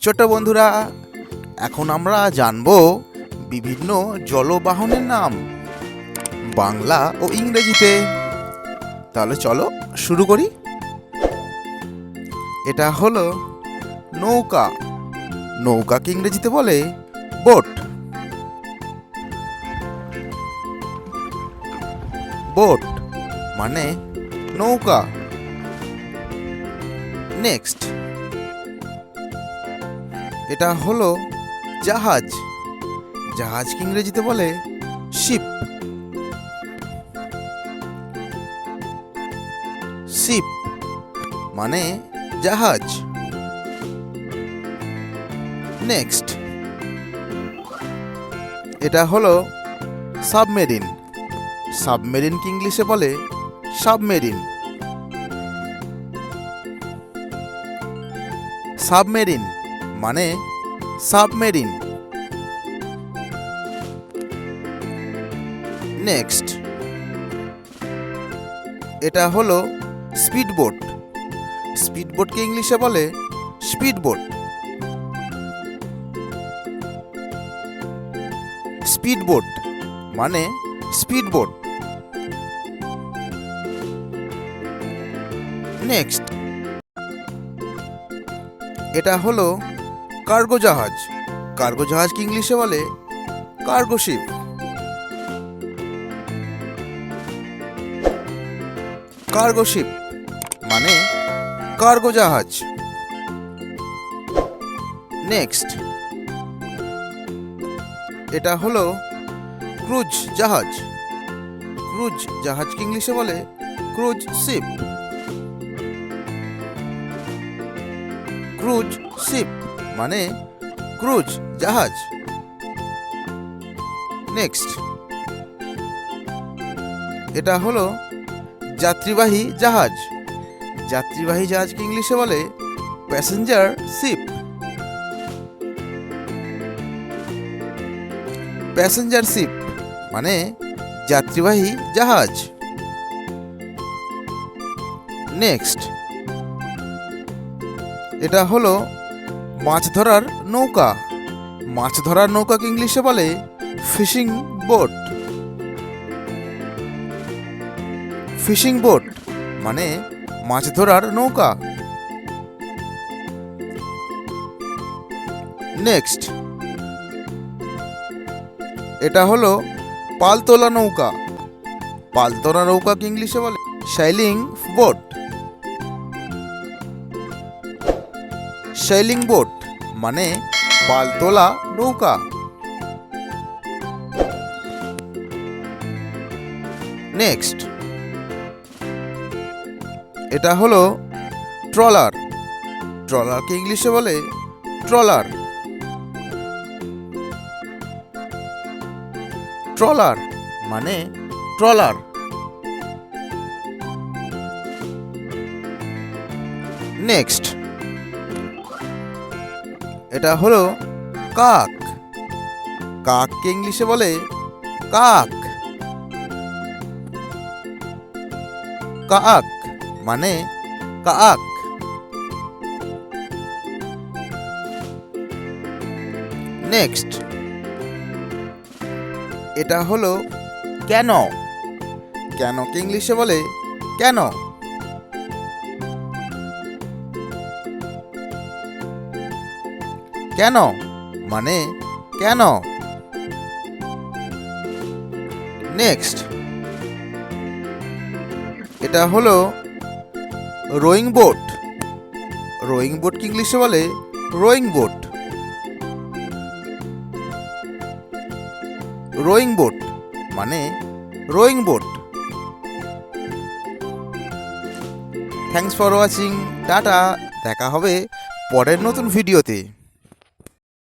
ছোট্ট বন্ধুরা, এখন আমরা জানব বিভিন্ন জলবাহনের নাম, বাংলা ও ইংরেজিতে। তাহলে চলো শুরু করি। এটা হলো নৌকা। নৌকাকে ইংরেজিতে বলে বোট। বোট মানে নৌকা। নেক্সট। এটা হলো জাহাজ। জাহাজকে ইংরেজিতে বলে শিপ। শিপ মানে জাহাজ। নেক্সট। এটা হলো সাবমেরিন। সাবমেরিনকে ইংলিশে বলে সাবমেরিন। সাবমেরিন। মানে সাবমেরিন। নেক্সট। এটা হলো স্পিডবোট। স্পিডবোটকে ইংলিশে বলে স্পিডবোট। স্পিডবোট মানে স্পিডবোট। নেক্সট। এটা হলো কার্গো জাহাজ। কার্গো জাহাজকে ইংলিশে বলে? Cargo ship. কার্গো শিপ মানে কার্গো জাহাজ। নেক্সট। এটা হলো ক্রুজ জাহাজ। ক্রুজ জাহাজকে ইংলিশে বলে? Cruise ship. Cruise ship. মানে ক্রুজ, জাহাজ। নেক্সট এটা হলো যাত্রীবাহী জাহাজ। যাত্রীবাহী জাহাজকে ইংলিশে বলে প্যাসেঞ্জার শিপ প্যাসেঞ্জার শিপ মানে যাত্রীবাহী জাহাজ। নেক্সট এটা হলো মাছ ধরার নৌকা। মাছ ধরার নৌকাকে ইংলিশে বলে ফিশিং বোট। ফিশিং বোট মানে মাছ ধরার নৌকা। নেক্সট। এটা হলো পালতোলা নৌকা। পালতোলা নৌকাকে ইংলিশে বলে শাইলিং বোট। সেলিং বোট মানে পালতোলা নৌকা। নেক্সট এটা হলো ট্রলার ট্রলারকে ইংলিশে বলে ট্রলার ট্রলার মানে ট্রলার নেক্সট এটা হলো কাক। কাককে ইংলিশে বলে কাক। কাক মানে কাক। নেক্সট এটা হলো কেন। কেনকে ইংলিশে বলে কেন। কেন? মানে কেন? নেক্সট এটা হলো রোয়িং বোট রোয়িং বোট কি ইংলিশে বলে? রোয়িং বোট রোয়িং বোট মানে rowing boat thanks for watching tata দেখা হবে পরের নতুন ভিডিওতে